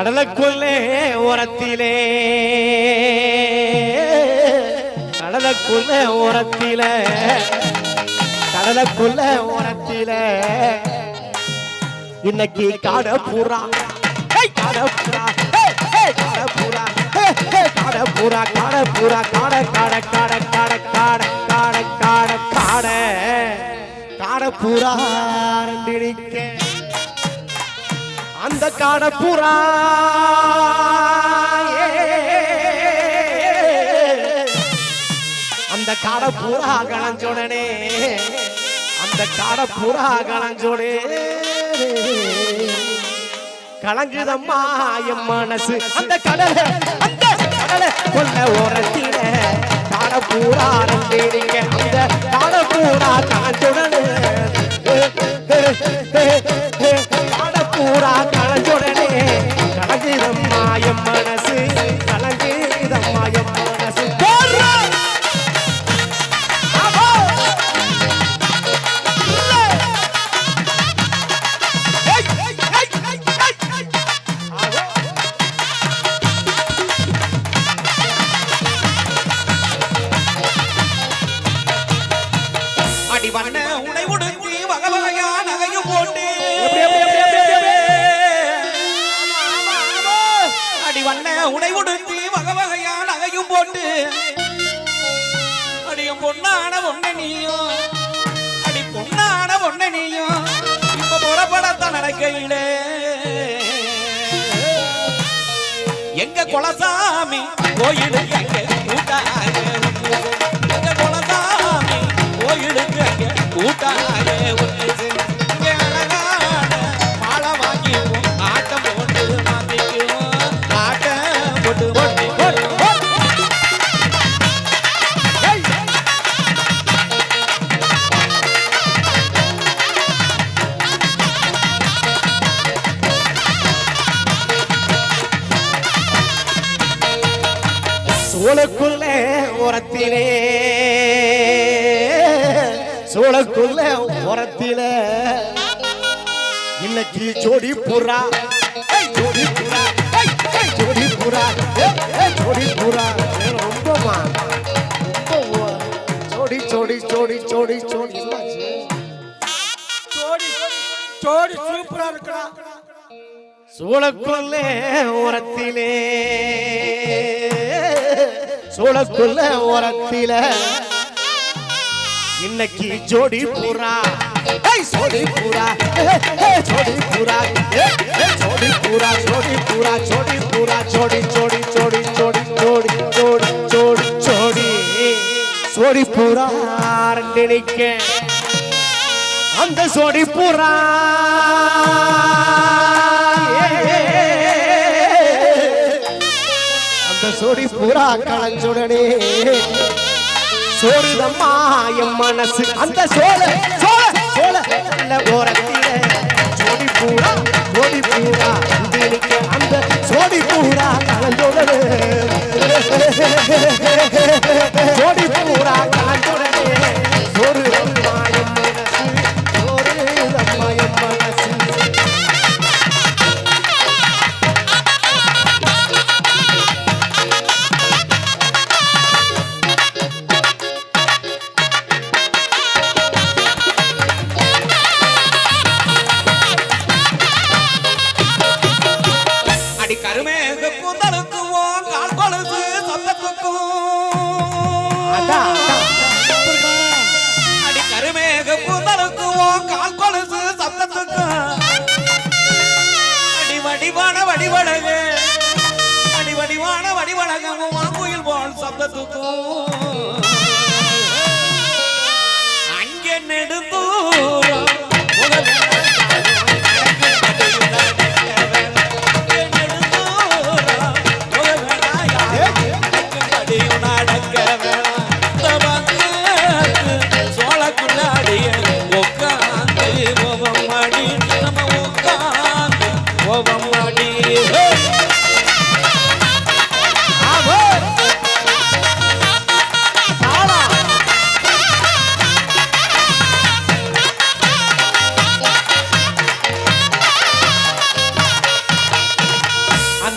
கடலுக்குள்ளே உரத்திலே கடலுக்குள்ள உரத்தில கடலுக்குள்ள உரத்தில இன்னைக்கு காட பூரா ஏய், காட பூரா ஏய், ஏய், காட பூரா காட பூரா காட காட காட காட காட காட. காட காட அந்த காடப்புறா அந்த காடப்புறா கலஞ்சோடனே அந்த காடப்புறா கலஞ்சோடே கலங்குதம்மா என் மனசு. அந்த கடலை அந்த கடலை கொல்ல ஓரத்தில. காடப்பூரா நம்பிடுங்க அந்த காடப்பூரா காஞ்சோடனே பூரா கலஞ்சுடனே கலங்குதம்மா என் மனசு. நகையும் போட்டு. அடியும் பொண்ணான ஒண்ணு நீயும். அடி பொண்ணான ஒண்ணு நீயும். இப்ப புறப்படத்தான் நடக்கையிலே. எங்க குலசாமி கோயிலுக்கு எங்க சோளக்குள்ள உரத்திலே இன்னைக்கு ஜோடி புறா ஜோடி புறா ஜோடி புறா ஜோடி புறா ரொம்பமா ரொம்ப ஜோடி ஜோடி ஜோடி ஜோடி ஜோடி? ஜோடி சூப்பரா இருக்கடா. சூளக்குள்ளே உரத்திலே சூளக்குள்ள உரத்தில இன்னைக்கு ஜோடி ஏய் ஜோடி ஏய், ஜோடி ஏய், ஜோடி புறா ஜோடி புறா ஜோடி புறா ஜோடி ஜோடி ஜோடி ஜோடி ஜோடி ஜோடி ஜோடி ஜோடி. ஜோடி புறா ரெண்டு நிக்க அந்த சோடி புறா அந்த சோடி புறா களைஞ்சுடனே சோறுதம்மா என் மனசு. அந்த சோழ சோழ சோழ. நல்ல ஓரத்தில சோடி பூரா சோடி பூரா. அந்த சோடி பூரா. அடி கருமேக கூந்தலுக்குவோம் கால் கொலுசு சத்தத்துக்கும் அடி வடிவான வடிவழகு. அடி வடிவான வடிவழகமும் வாங்குயில் போல் சப்தத்துக்கும்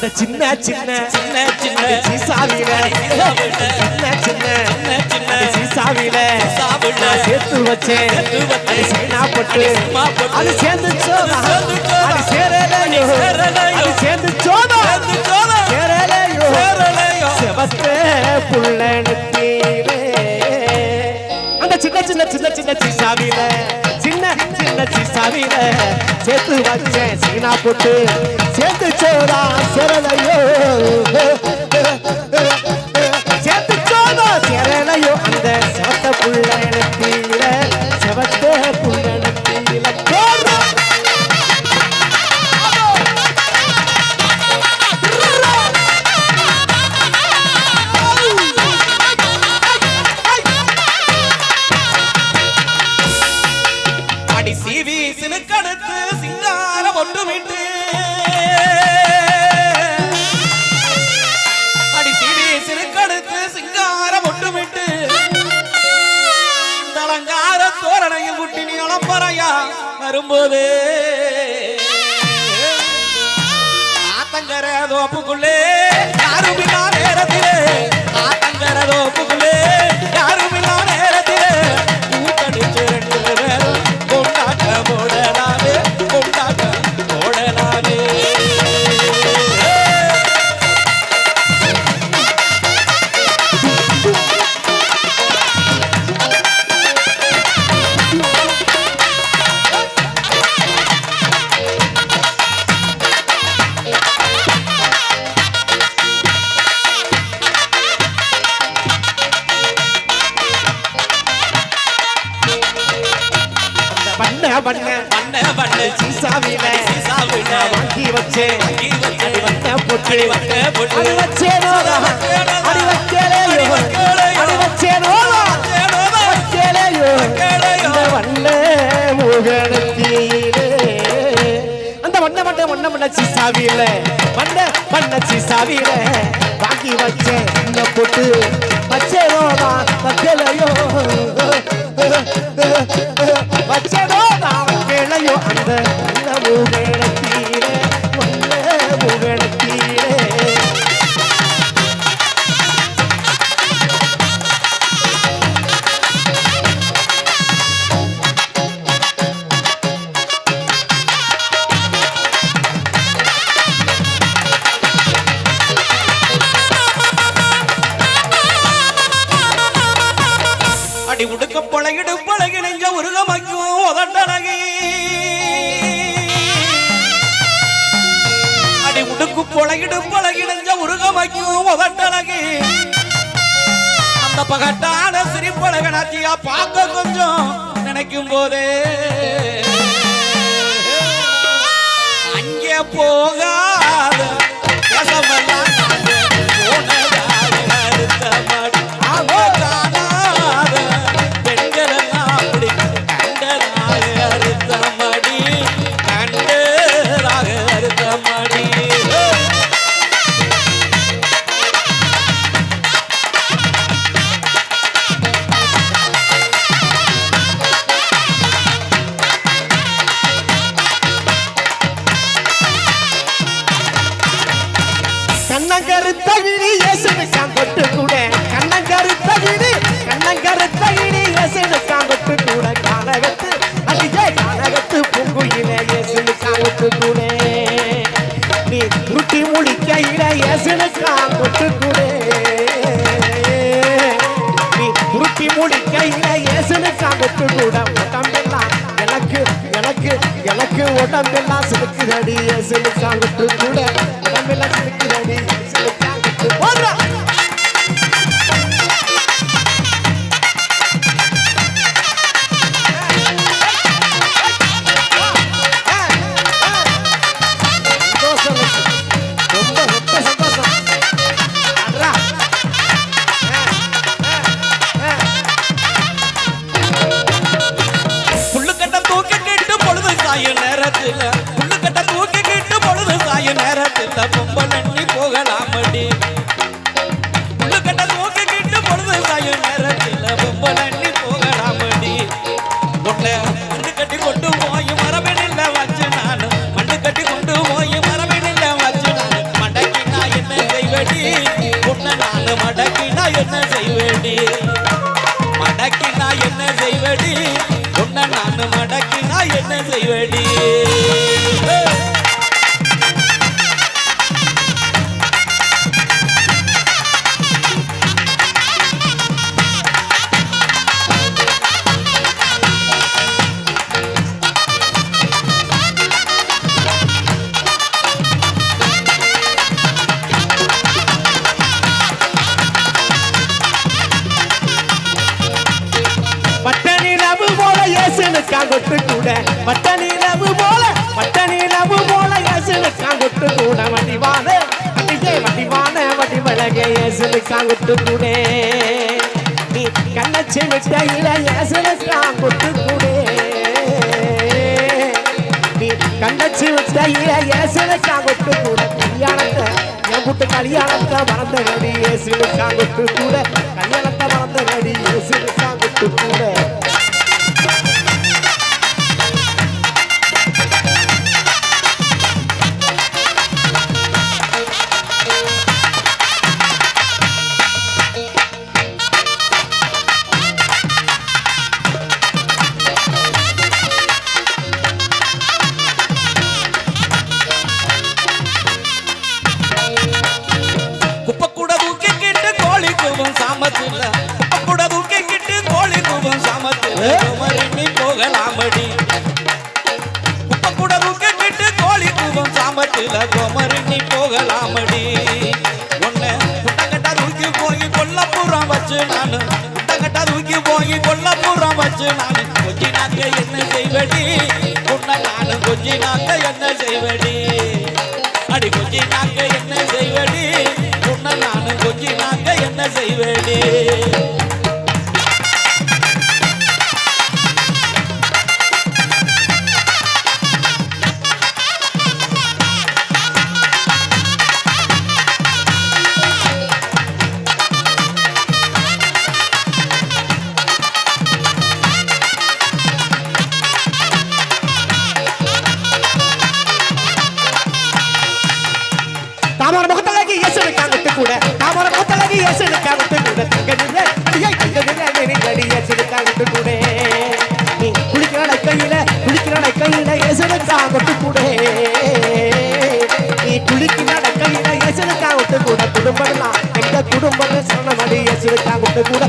அந்த சின்ன சின்ன. சின்ன சின்ன சீசாவில சின்ன சின்ன சின்ன சீசாவில சீசாவில, சேர்த்து வச்சேன். அது சீனா போட்டு. அது சேர்ந்துச்சோ அது சேரலையோ. அது சேர்ந்துச்சோ சேரலையோ சேரலையோ. செவத்த புள்ளனுக்கீரே அந்த சின்ன சின்ன சின்ன சின்ன சீசாவில சின்ன சின்ன சீசாவில சேர்த்து வச்சேன் சீனா போட்டு சேர்த்து சோதா சேரலையோ. அலம்பறையா வரும்போது? ஆத்தங்கர தோப்புக்குள்ளே சீசாவில வண்ண வண்ண சீசாவில வாங்கி வச்சேன் இந்த பொட்டு வச்சேனோமா நான் வச்சே அடி உடுக்க பழகிடு பழகி நெஞ்ச உருகமைக்கும் உதட்டழகி அடி உடுக்கு பழகிடு பழகி நெஞ்ச உருகமைக்கும் உதட்டழகி அந்த பகட்டான சிரிப்பழக பார்க்க கொஞ்சம் நினைக்கும் போதே. அங்கே போகாத கண்ணங்கருத்த விழி இயேசுனு தொட்டு கூட. கண்ணங்கருத்த விழி கண்ணங்கருத்த விழி இயேசுனு தொட்டு கூட. கானகத்து அடியே கானகத்து பூங்குயிலே இயேசுனு தொட்டு கூட. நீ ருட்டி முடிக்கையில இயேசுனு தொட்டு கூட. நீ ருட்டி முடிக்கையில இயேசுனு தொட்டு கூட. உடம்பெல்லாம் எனக்கு எனக்கு எனக்கு உடம்பெல்லாம் சிலுக்குதடி இயேசுனு தொட்டு கூட. உடம்பெல்லாம் சிலுக்குதடி செய்வடி மடக்கினா என்ன செய்வடி? உன்னை நான் மடக்கினா என்ன செய்வடி? ಒಳಗೆ ಎಸಲು ಕಾಂಗುತ್ತು ಕುಡೆ ನೀ ಕಣ್ಣ ಚಿಮಿಟ್ಟ ಇಲ್ಲ ಎಸಲು ಕಾಂಗುತ್ತು ಕುಡೆ நீ கண்டச்சி வச்ச ஏசுக்காங்கொட்டு கூட கல்யாணத்தை என் கூட்டு கல்யாணத்தை மறந்த ரெடி ஏசுக்காங்கொட்டு கூட கல்யாணத்தை மறந்த ரெடி ஏசுக்காங்கொட்டு கூட குடும்பம்னா எங்க குடும்பம் சரணம் அடி எசிவிட்டாங்க கூட